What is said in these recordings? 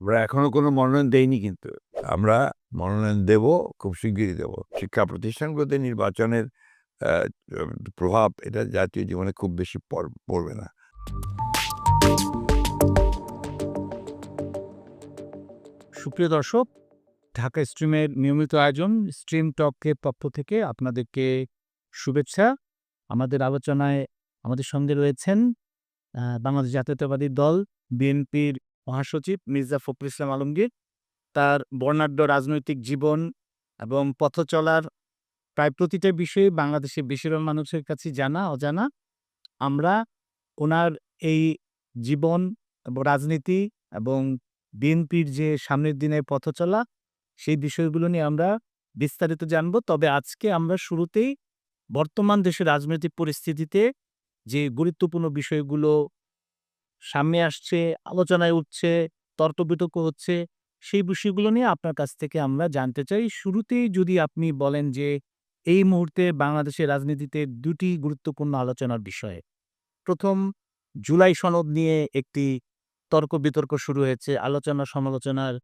আমরা এখনও কোনো মনোনয়ন দেইনি কিন্তু। আমরা মনোনয়ন দেব, খুব শিগগিরই দেব। শিক্ষা প্রতিষ্ঠানগুলোতে নির্বাচনের প্রভাব এটা জাতীয় জীবনে খুব বেশি পড়- পড়বে না। সুপ্রিয় দর্শক, ঢাকা স্ট্রিমের নিয়মিত আয়োজন স্ট্রিম টকের পক্ষ থেকে আপনাদেরকে শুভেচ্ছা। আমাদের আলোচনায় আমাদের সঙ্গে রয়েছেন বাংলাদেশ জাতীয়তাবাদী দল, বিএনপির মহাসচিব মির্জা ফখরুল ইসলাম আলমগীর। তার বর্ণাঢ্য রাজনৈতিক জীবন এবং পথ চলার প্রায় প্রতিটা বিষয়ে বাংলাদেশের বেশিরভাগ মানুষের কাছে জানা, অজানা। আমরা ওনার এই জীবন এবং রাজনীতি এবং বিএনপির যে সামনের দিনের পথ চলা, সেই বিষয়গুলো নিয়ে আমরা বিস্তারিত জানব। তবে আজকে আমরা শুরুতেই বর্তমান দেশের রাজনৈতিক পরিস্থিতিতে যে গুরুত্বপূর্ণ বিষয়গুলো সামনে আসছে, আলোচনায় উঠছে তর্ক বিতর্ক হচ্ছে, সেই বিষয়গুলো নিয়ে আপনার কাছ থেকে আমরা জানতে চাই। শুরুতেই যদি আপনি বলেন যে, এই মুহূর্তে বাংলাদেশের রাজনীতিতে দুটি গুরুত্বপূর্ণ আলোচনার বিষয়ে। প্রথম, জুলাই সনদ নিয়ে একটি তর্ক বিতর্ক শুরু হয়েছে, আলোচনা সমালোচনার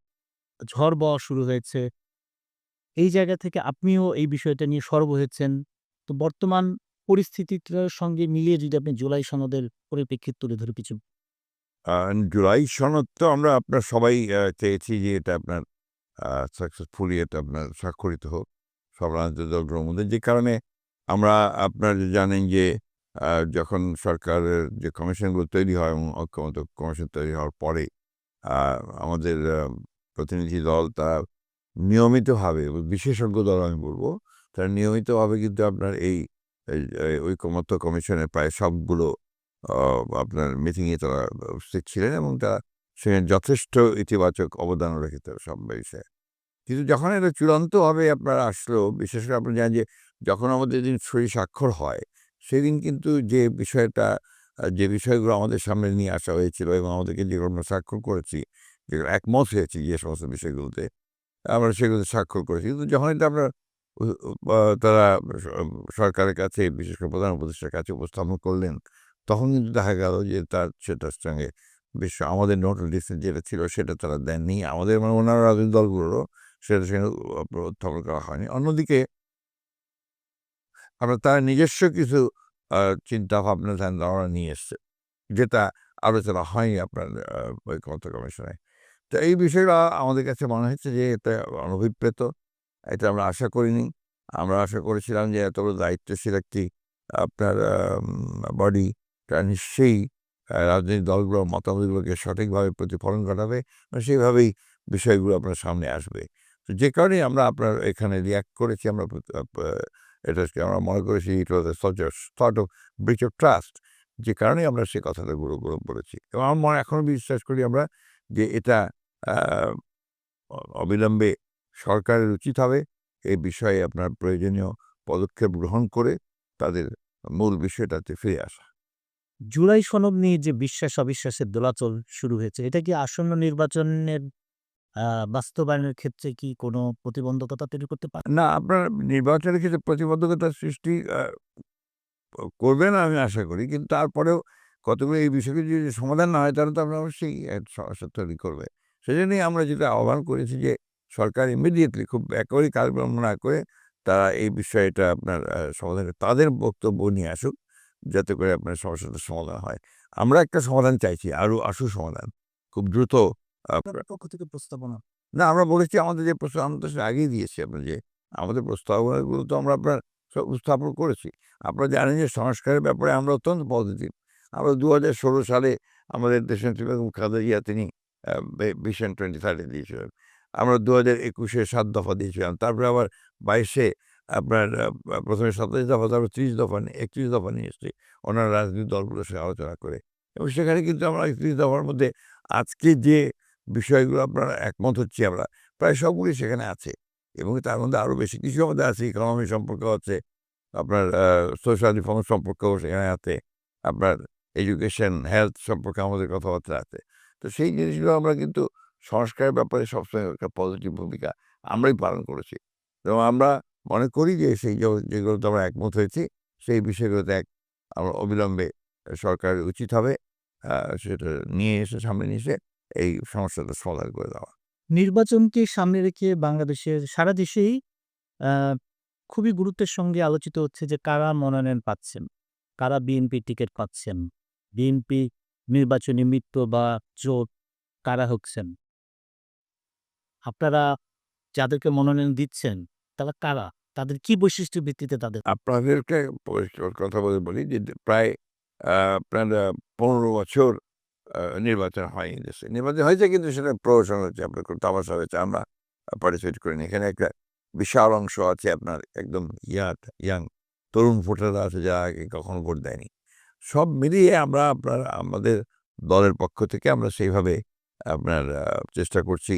ঝড় বওয়া শুরু হয়েছে। এই জায়গা থেকে আপনিও এই বিষয়টা নিয়ে সর্ব হয়েছেন। তো বর্তমান পরিস্থিতিটার সঙ্গে মিলিয়ে যদি আপনি জুলাই সনদের পরিপ্রেক্ষিত তুলে ধরে কিছু জুলাই সনদ তো আমরা আপনার সবাই চেয়েছি যে এটা আপনার সাকসেসফুলি এটা আপনার স্বাক্ষরিত হোক। সব রাজনৈতিক দলগুলোর মধ্যে যে কারণে আমরা আপনার জানেন যে যখন সরকারের যে কমিশনগুলো তৈরি হয় এবং ঐক্যমত কমিশন তৈরি হওয়ার পরে আমাদের প্রতিনিধি দল তারা নিয়মিতভাবে, বিশেষজ্ঞ দল আমি বলব, তারা নিয়মিতভাবে কিন্তু আপনার এই ঐকমত্য কমিশনের প্রায় সবগুলো আপনার মিটিংয়ে তারা উপস্থিত ছিলেন এবং তারা সেখানে যথেষ্ট ইতিবাচক অবদান রেখেছে সব বিষয়ে কিন্তু যখন এটা চূড়ান্তভাবে আপনার আসলো, বিশেষ করে আপনি জানেন যে যখন আমাদের দিন সই স্বাক্ষর হয়, সেদিন কিন্তু যে বিষয়টা যে বিষয়গুলো আমাদের সামনে নিয়ে আসা হয়েছিল এবং আমাদেরকে যেগুলো আমরা স্বাক্ষর করেছি যেগুলো একমত হয়েছি যে সমস্ত বিষয়গুলোতে, আমরা সেগুলোতে স্বাক্ষর করেছি। কিন্তু যখন এটা আমরা তারা সরকারের কাছে, বিশেষ করে প্রধান উপদেষ্টার কাছে উপস্থাপন করলেন তখন কিন্তু দেখা গেল যে তার সেটার সঙ্গে বেশ আমাদের নোট নোটিস যেটা ছিল সেটা তারা দেননি। আমাদের মানে ওনারা রাজনৈতিক দলগুলোরও সেটা সঙ্গে উত্থাপন করা হয়নি। অন্যদিকে আমরা তার নিজস্ব কিছু চিন্তা ভাবনা ধ্যান ধারণা নিয়ে এসছে, যেটা আলোচনা হয়নি আপনার ঐকমত্য কমিশনে। তো এই বিষয়টা আমাদের কাছে মনে হচ্ছে যে এটা অনভিপ্রেত, এটা আমরা আশা করিনি। আমরা আশা করেছিলাম যে এত বড় দায়িত্বশীল একটি আপনার বডি নিশ্চয়ই রাজনৈতিক দলগুলোর মতামতগুলোকে সঠিকভাবে প্রতিফলন ঘটাবে সেইভাবেই বিষয়গুলো আপনার সামনে আসবে। তো যে কারণে আমরা আপনার এখানে রিয়াক্ট করেছি, আমরা এটাকে আমরা মনে করেছি it was sort of breach of trust যে কারণে আমরা সে কথাটা গুলো বলেছি। এবং আমার মনে, এখনও বিশ্বাস করি আমরা যে এটা অবিলম্বে সরকারের উচিত হবে এই বিষয়ে আপনার প্রয়োজনীয় পদক্ষেপ গ্রহণ করে তাদের মূল বিষয়টাতে ফিরে আসা। জুলাই সনদ নিয়ে যে বিশ্বাস অবিশ্বাসের দোলাচল শুরু হয়েছে, এটা কি আসন্ন নির্বাচনের বাস্তবায়নের ক্ষেত্রে কি কোনো প্রতিবন্ধকতা তৈরি করতে পারে? না, আপনার নির্বাচনের ক্ষেত্রে প্রতিবন্ধকতা সৃষ্টি করবে না আমি আশা করি। কিন্তু তারপরেও কতগুলো এই বিষয়গুলো যদি সমাধান না হয়, তাহলে তো আমরা অবশ্যই সমস্যা তৈরি করবে। সেজন্যই আমরা যেটা আহ্বান করেছি যে, সরকার ইমিডিয়েটলি খুব একেবারেই কাল না করে তারা এই বিষয়টা আপনার সমাধান তাদের বক্তব্য নিয়ে আসুক। যাতে করে আপনার সমস্যাটার সমাধান হয়। আমরা একটা সমাধান চাইছি আরও আশু সমাধান। খুব দ্রুত পক্ষ থেকে প্রস্তাবনা। না আমরা বলেছি আমাদের যে প্রস্তাব আমরা তো আগেই দিয়েছি আপনার যে আমাদের প্রস্তাবনাগুলো তো আমরা আপনার সব উপস্থাপন করেছি। আপনারা জানেন যে সংস্কারের ব্যাপারে আমরা অত্যন্ত পজিটিভ। আমরা দু হাজার ষোলো সালে আমাদের দেশের বেগম খালেদা জিয়া তিনি ভিশন টোয়েন্টি থার্টি দিয়েছিলেন। আমরা দু হাজার একুশে সাত দফা দিয়েছিলাম। তারপরে আবার বাইশে আপনার প্রথমে সাতাশ দফা, তারপর ত্রিশ দফা একত্রিশ দফা নিয়ে এসেছি। ওনার রাজনৈতিক দলগুলোর সাথে আলোচনা করে। এবং সেখানে কিন্তু আমরা একত্রিশ দফার মধ্যে আজকে যে বিষয়গুলো আপনার একমত হচ্ছি আমরা, প্রায় সবগুলি সেখানে আছে। এবং তার মধ্যে আরও বেশি কিছু আমাদের আছে, ইকোনমি সম্পর্ক আছে, আপনার সোশ্যাল রিফর্ম সম্পর্কেও সেখানে আছে, আপনার এডুকেশন, হেলথ সম্পর্কে আমাদের কথাবার্তা আছে। তো সেই জিনিসগুলো আমরা কিন্তু সংস্কারের ব্যাপারে সবসময় একটা পজিটিভ ভূমিকা আমরাই পালন করেছি। এবং আমরা মনে করি যে, সেই যেগুলোতে আমরা একমত হয়েছি, সেই বিষয়গুলোতে এক, আমরা অবিলম্বে সরকার উচিত হবে সেটা নিয়ে এসে, সামনে নিয়ে এসে এই সমস্যাটা সমাধান করে দেওয়া। নির্বাচনকে সামনে রেখে বাংলাদেশের সারা দেশেই খুবই গুরুত্বের সঙ্গে আলোচিত হচ্ছে যে, কারা মনোনয়ন পাচ্ছেন, কারা বিএনপি টিকিট পাচ্ছেন, বিএনপি নির্বাচনী মিত্র বা জোট কারা হচ্ছেন? আপনারা যাদেরকে মনোনয়ন দিচ্ছেন তারা কারা? তাদের কি বৈশিষ্ট্য ভিত্তিতে তাদের? আপনাদেরকে কথা বলে বলি যে প্রায় আপনার পনেরো বছর নির্বাচন হয়নি দেশে। নির্বাচন হয়েছে কিন্তু সেটা প্রহসন হচ্ছে, আপনার তামাশা হয়েছে। আমরা পার্টিসিপেট করিনি। এখানে একটা বিশাল অংশ আছে আপনার একদম ইয়ার ইয়াং তরুণ ভোটাররা আছে যারা আগে কখনো ভোট দেয়নি। সব মিলিয়ে আমরা আপনার, আমাদের দলের পক্ষ থেকে আমরা সেইভাবে আপনার চেষ্টা করছি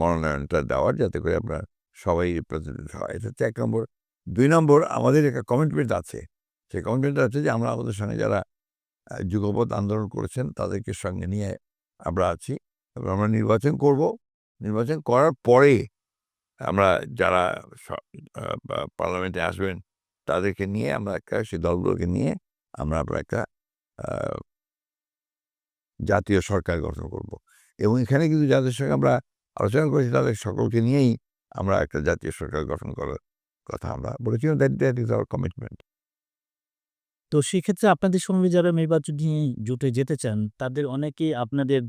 মনোনয়নটা দেওয়ার যাতে করে আপনার সবাই রিপ্রেজেন্টেড হয়। এটা হচ্ছে এক নম্বর। দুই নম্বর আমাদের একটা কমিটমেন্ট আছে। সেই কমিটমেন্ট আছে যে আমরা আমাদের সঙ্গে যারা আহ, যুগপৎ আন্দোলন করেছেন তাদেরকে সঙ্গে নিয়ে আমরা আছি। এবং আমরা নির্বাচন করব। নির্বাচন করার পরে আমরা যারা পার্লামেন্টে আসবেন তাদেরকে নিয়ে আমরা একটা সেই দলগুলোকে নিয়ে আমরা আমরা একটা জাতীয় সরকার গঠন করব। এবং এখানে কিন্তু যাদের সঙ্গে আমরা আলোচনা করেছি তাদের সকলকে নিয়েই আমরা একটা জাতীয় সরকার গঠন করার কথা আমরা বলেছিলাম that that is our commitment তো সেক্ষেত্রে আপনাদের সঙ্গে যারা নির্বাচনী জুটে যেতে চান তাদের অনেকেই আপনাদের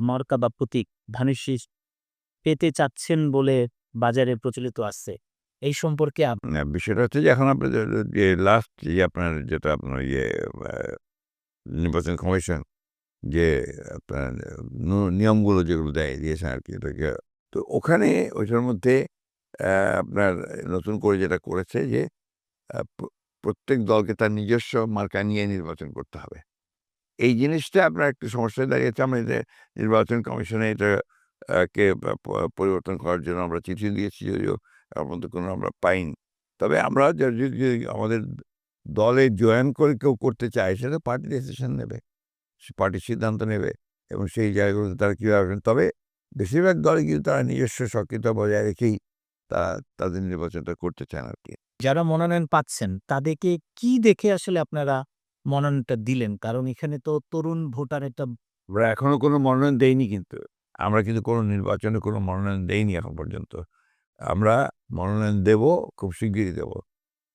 মার্কা বা প্রতীক ধানের শীষ পেতে চাচ্ছেন বলে বাজারে প্রচলিত আছে। এই সম্পর্কে বিষয়টা হচ্ছে যে এখন আপনার লাস্ট যে আপনার যেটা আপনার ইয়ে নির্বাচন কমিশন যে আপনার নিয়মগুলো যেগুলো দেয় দিয়েছেন আর কি এটাকে তো ওখানে ওইটার মধ্যে আপনার নতুন করে যেটা করেছে যে প্রত্যেক দলকে তার নিজস্ব মার্কা নিয়ে নির্বাচন করতে হবে। এই জিনিসটা আপনার একটু সমস্যায় দাঁড়িয়েছে। আমরা এটা নির্বাচন কমিশনে এটা কে প- প- পরিবর্তন করার জন্য আমরা চিঠি দিয়েছি যদিও এর মধ্যে কোনো আমরা পাইনি। তবে আমরা যদি আমাদের দলে জয়েন করে কেউ করতে চায় সেটা পার্টি ডিসিশন নেবে। পার্টি সিদ্ধান্ত নেবে এবং সেই জায়গাগুলোতে তারা কীভাবে তবে বেশিরভাগ দলে কিন্তু তারা নিজস্ব সক্রিয়তা বজায় রেখেই তারা তাদের নির্বাচনটা করতে চান আর কি যারা মনোনয়ন পাচ্ছেন তাদেরকে কি দেখে আসলে আপনারা মনোনয়নটা দিলেন? কারণ এখানে তো তরুণ ভোটার একটা আমরা এখনও কোনো মনোনয়ন দেইনি কিন্তু। আমরা কিন্তু কোনো নির্বাচনে কোনো মনোনয়ন দেইনি এখন পর্যন্ত। আমরা মনোনয়ন দেব খুব শিগগিরই দেব।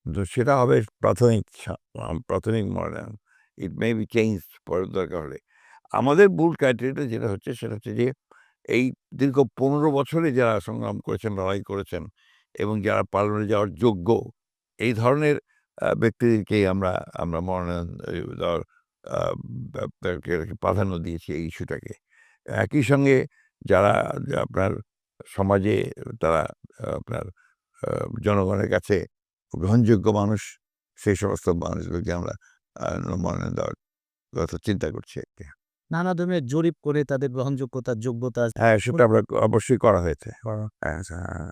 কিন্তু সেটা হবে প্রাথমিক প্রাথমিক মনোনয়ন। ইট মে বি চেঞ্জ পরের দরকার হলে। আমাদের মূল ক্রাইটেরিয়াটা যেটা হচ্ছে সেটা হচ্ছে যে এই দীর্ঘ পনেরো বছরে যারা সংগ্রাম করেছেন, লড়াই করেছেন এবং যারা পার্লামেন্টে যাওয়ার যোগ্য, এই ধরনের ব্যক্তিদেরকেই আমরা আমরা মনোনয়ন দেওয়ার প্রাধান্য দিয়েছি এই ইস্যুটাকে একই সঙ্গে যারা আপনার সমাজে তারা, আপনার জনগণের কাছে গ্রহণযোগ্য মানুষ, সেই সমস্ত মানুষগুলোকে আমরা মনোনয়ন দেওয়ার কথা চিন্তা করছি আর কি। নানা ধরনের জরিপ করে তাদের গ্রহণযোগ্যতা যোগ্যতা হ্যাঁ সেটা আমরা অবশ্যই করা হয়েছে। হ্যাঁ, হ্যাঁ।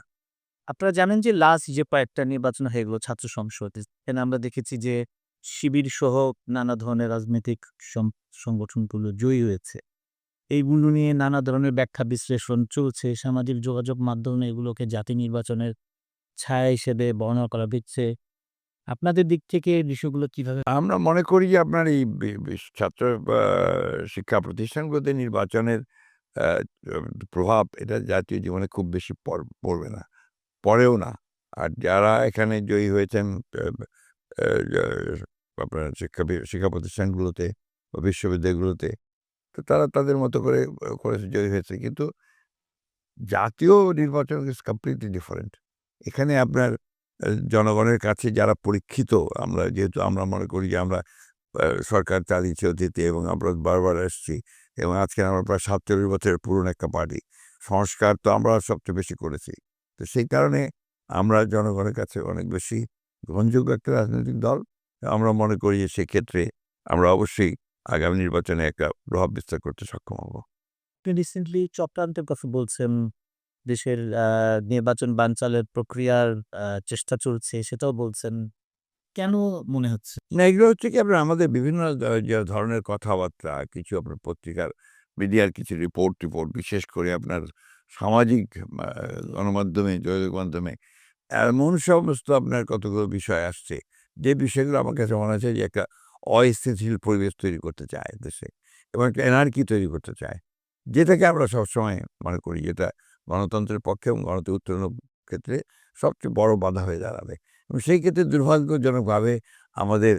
আপনারা জানেন যে লাস্ট যে কয়েকটা নির্বাচন হয়ে গেলো ছাত্র সংসদ এখানে আমরা দেখেছি যে শিবির সহ নানা ধরনের রাজনৈতিক সংগঠনগুলো জয়ী হয়েছে। এইগুলো নিয়ে নানা ধরনের ব্যাখ্যা বিশ্লেষণ চলছে সামাজিক যোগাযোগ মাধ্যমে এগুলোকে জাতি নির্বাচনের ছায়া হিসেবে বর্ণনা করা হচ্ছে। আপনাদের দিক থেকে বিষয়গুলো কীভাবে আমরা মনে করি যে আপনার এই ছাত্র শিক্ষা প্রতিষ্ঠানগুলোতে নির্বাচনের প্রভাব এটা জাতীয় জীবনে খুব বেশি পড়বে না, পড়েও না। আর যারা এখানে জয়ী হয়েছেন আপনার শিক্ষা শিক্ষা প্রতিষ্ঠানগুলোতে বা বিশ্ববিদ্যালয়গুলোতে, তো তারা তাদের মতো করে করেছে জয়ী হয়েছে। কিন্তু জাতীয় নির্বাচন ইজ কমপ্লিটলি ডিফারেন্ট এখানে আপনার জনগণের কাছে যারা পরীক্ষিত, আমরা যেহেতু, আমরা মনে করি যে আমরা সরকার চালিয়েছি অতীতে এবং আমরা বারবার এসেছি এবং আজকে আমরা প্রায় সাতচল্লিশ বছরের পুরনো একটা পার্টি। সংস্কার তো আমরা সবচেয়ে বেশি করেছি। তো সেই কারণে আমরা জনগণের কাছে অনেক বেশি গ্রহণযোগ্য একটা রাজনৈতিক দল। আমরা মনে করি যে সেক্ষেত্রে আমরা অবশ্যই আগামী নির্বাচনে একটা প্রভাব বিস্তার করতে সক্ষম হব। রিসেন্টলি চক্রান্তের কথা বলছেন। দেশের নির্বাচন বানচালের প্রক্রিয়ার চেষ্টা চলছে, সেটাও বলছেন। কেন মনে হচ্ছে? না, এগুলো হচ্ছে কি আপনার আমাদের বিভিন্ন ধরনের কথাবার্তা, কিছু আপনার পত্রিকার, মিডিয়ার কিছু রিপোর্ট, টিপোর্ট, বিশেষ করে আপনার সামাজিক গণমাধ্যমে, যোগাযোগ মাধ্যমে, এমন সমস্ত আপনার কতগুলো বিষয় আসছে, যে বিষয়গুলো আমার কাছে মনে হচ্ছে যে একটা অস্থিতিশীল পরিবেশ তৈরি করতে চায় দেশে এবং একটা এনার্কি তৈরি করতে চায়, যেটাকে আমরা সবসময় মনে করি, যেটা গণতন্ত্রের পক্ষে এবং গণতন্ত্র উত্তরণের ক্ষেত্রে সবচেয়ে বড় বাধা হয়ে দাঁড়াবে। এবং সেই ক্ষেত্রে দুর্ভাগ্যজনকভাবে আমাদের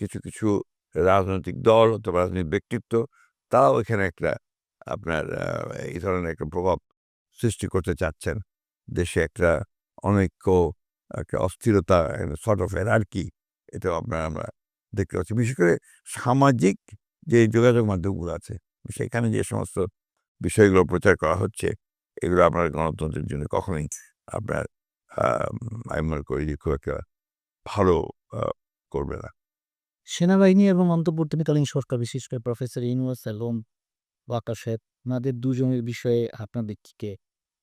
কিছু কিছু রাজনৈতিক দল অথবা রাজনৈতিক ব্যক্তিত্ব, তারাও এখানে একটা, আপনার এই ধরনের একটা প্রভাব সৃষ্টি করতে চাচ্ছেন। দেশে একটা অনৈক্য, একটা অস্থিরতা শর্ট অফ এনার্কি এটাও আপনার আমরা দেখতে পাচ্ছি। বিশেষ করে সামাজিক যে যোগাযোগ মাধ্যমগুলো আছে, সেখানে যে সমস্ত বিষয়গুলো প্রচার করা হচ্ছে এগুলো আপনার গণতন্ত্রের জন্য কখনোই আপনার আমি মনে করি যে খুব একটা ভালো করবে না। সেনাবাহিনী এবং অন্তর্বর্তীকালীন সরকার বিশেষ করে প্রফেসর ইউনুস আলম ওয়াকা শেখ ওনাদের দুজনের বিষয়ে আপনাদের দিকে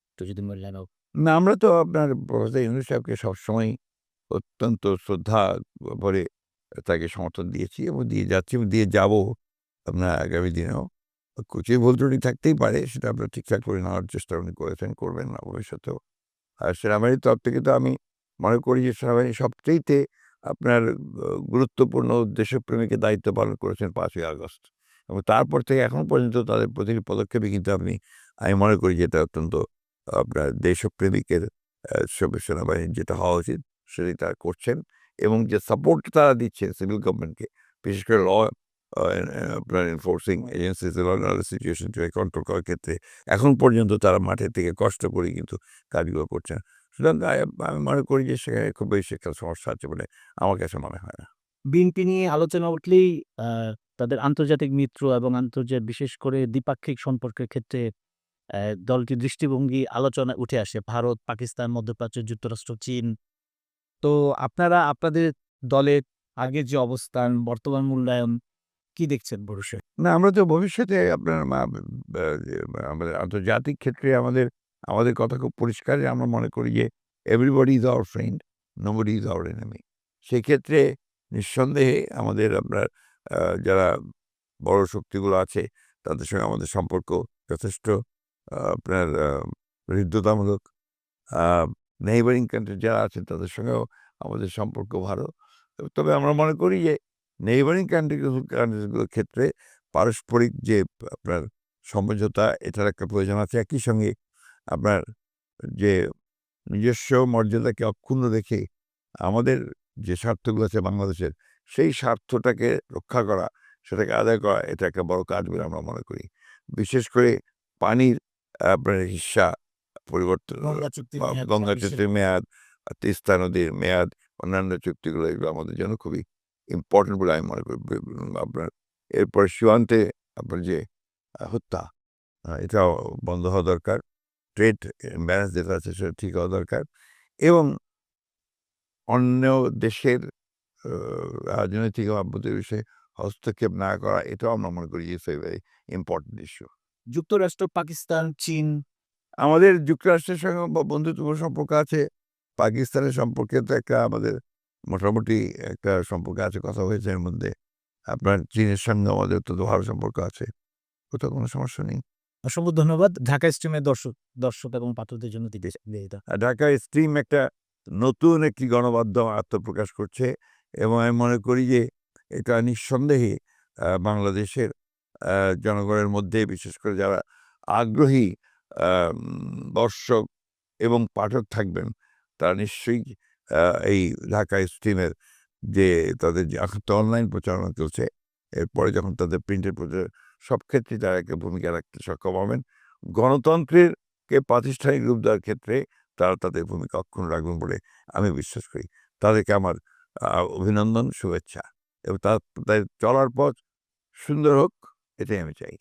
একটু যদি মূল্যায়ন না আমরা তো আপনার প্রফেসর ইউনুস সাহেবকে সবসময় অত্যন্ত শ্রদ্ধা ভরে তাকে সমর্থন দিয়েছি এবং দিয়ে যাচ্ছি এবং দিয়ে যাব আপনার আগামী দিনেও। কুচি ভুল ত্রুটি থাকতেই পারে, সেটা আপনার ঠিকঠাক করে নেওয়ার চেষ্টা উনি করেছেন, করবেন না ভবিষ্যতেও। আর সেনাবাহিনীর তরফ থেকে তো আমি মনে করি যে সেনাবাহিনী সবচেয়েতে আপনার গুরুত্বপূর্ণ দেশপ্রেমিকের দায়িত্ব পালন করেছেন পাঁচই আগস্ট। এবং তারপর থেকে এখন পর্যন্ত তাদের প্রতিটি পদক্ষেপে কিন্তু আপনি আমি মনে করি যে এটা অত্যন্ত, আপনার দেশপ্রেমিকের সেনাবাহিনীর যেটা হওয়া উচিত, সেটাই তারা করছেন। এবং যে সাপোর্ট তারা দিচ্ছেন সিভিল গভর্নমেন্টকে বিশেষ করে ল আপনার এনফোর্সিং সিচুয়েশন কন্ট্রোল করার ক্ষেত্রে এখন পর্যন্ত তারা মাঠের থেকে কষ্ট করে কিন্তু কাজগুলো করছেন সুতরাং আমি মনে করি যে সেখানে খুব বেশি একটা সমস্যা আছে বলে আমার কাছে মনে হয় না। বিএনপি নিয়ে আলোচনা উঠলেই তাদের আন্তর্জাতিক মিত্র এবং আন্তর্জাতিক বিশেষ করে দ্বিপাক্ষিক সম্পর্কের ক্ষেত্রে দলটির দৃষ্টিভঙ্গি আলোচনা উঠে আসে। ভারত, পাকিস্তান, মধ্যপ্রাচ্য, যুক্তরাষ্ট্র, চীন। তো আপনারা, আপনাদের দলের আগের যে অবস্থান, বর্তমান মূল্যায়ন কি দেখছেন ভবিষ্যৎ? না, আমরা তো ভবিষ্যতে আপনার আমাদের আন্তর্জাতিক ক্ষেত্রে আমাদের আমাদের কথা খুব পরিষ্কার আমরা মনে করি যে everybody is our friend nobody is our enemy সেক্ষেত্রে নিঃসন্দেহে আমাদের আপনার যারা বড় শক্তিগুলো আছে, তাদের সঙ্গে আমাদের সম্পর্ক যথেষ্ট আপনার হৃদ্যতামূলক। নেইবারিং কান্ট্রি যারা আছেন তাদের সঙ্গেও আমাদের সম্পর্ক ভালো। তবে আমরা মনে করি যে নেইবারিং কান্ট্রিগুলো কান্ট্রিগুলোর ক্ষেত্রে পারস্পরিক যে আপনার সমঝোতা এটার একটা প্রয়োজন আছে। একই সঙ্গে আপনার যে নিজস্ব মর্যাদাকে অক্ষুণ্ণ রেখে আমাদের যে স্বার্থগুলো আছে বাংলাদেশের সেই স্বার্থটাকে রক্ষা করা সেটাকে আদায় করা এটা একটা বড় কাজ বলে আমরা মনে করি। বিশেষ করে পানির আপনার হিস্সা পরিবর্তন গঙ্গা চুক্তি গঙ্গা চুক্তির মেয়াদ তিস্তা নদীর মেয়াদ অন্যান্য চুক্তিগুলো এগুলো আমাদের জন্য খুবই ইম্পর্টেন্ট বলে আমি মনে করি। আপনার এরপর সীমান্তে আপনার যে হত্যা এটাও বন্ধ হওয়া দরকার। ট্রেড ব্যালেন্স যেটা আছে সেটা ঠিক হওয়া দরকার। এবং অন্য দেশের রাজনৈতিক আভ্যন্তরীণ বিষয়ে হস্তক্ষেপ না করা এটাও আমরা মনে করি it's a very important issue যুক্তরাষ্ট্র পাকিস্তান চীন। আমাদের যুক্তরাষ্ট্রের সঙ্গে ব- বন্ধুত্বপূর্ণ সম্পর্ক আছে। পাকিস্তানের সম্পর্কে তো একটা আমাদের মোটামুটি একটা সম্পর্ক আছে কথা হয়েছে এর মধ্যে। আপনার চীনের সঙ্গে আমাদের অত্যন্ত ভালো সম্পর্ক আছে কোথাও কোনো সমস্যা নেই। অসংখ্য ধন্যবাদ। ঢাকা স্ট্রিমের দর্শক দর্শক এবং পাঠকদের জন্য দিতে ঢাকা স্ট্রিম একটা নতুন একটি গণমাধ্যম আত্মপ্রকাশ করছে এবং আমি মনে করি যে এটা নিঃসন্দেহে বাংলাদেশের জনগণের মধ্যে বিশেষ করে যারা আগ্রহী দর্শক এবং পাঠক থাকবেন তারা নিশ্চয়ই এই ঢাকা স্ট্রিমের যে তাদের যে এখন তো অনলাইন প্রচারণা চলছে, এরপরে যখন তাদের প্রিন্টের প্রচার, সব ক্ষেত্রে তারা একটা ভূমিকা রাখতে সক্ষম হবেন। গণতন্ত্রের কে প্রাতিষ্ঠানিক রূপ দেওয়ার ক্ষেত্রে তারা তাদের ভূমিকা অক্ষুণ্ণ রাখবেন বলে আমি বিশ্বাস করি। তাদেরকে আমার অভিনন্দন, শুভেচ্ছা। এবং তাদের চলার পথ সুন্দর হোক, এটাই আমি চাই।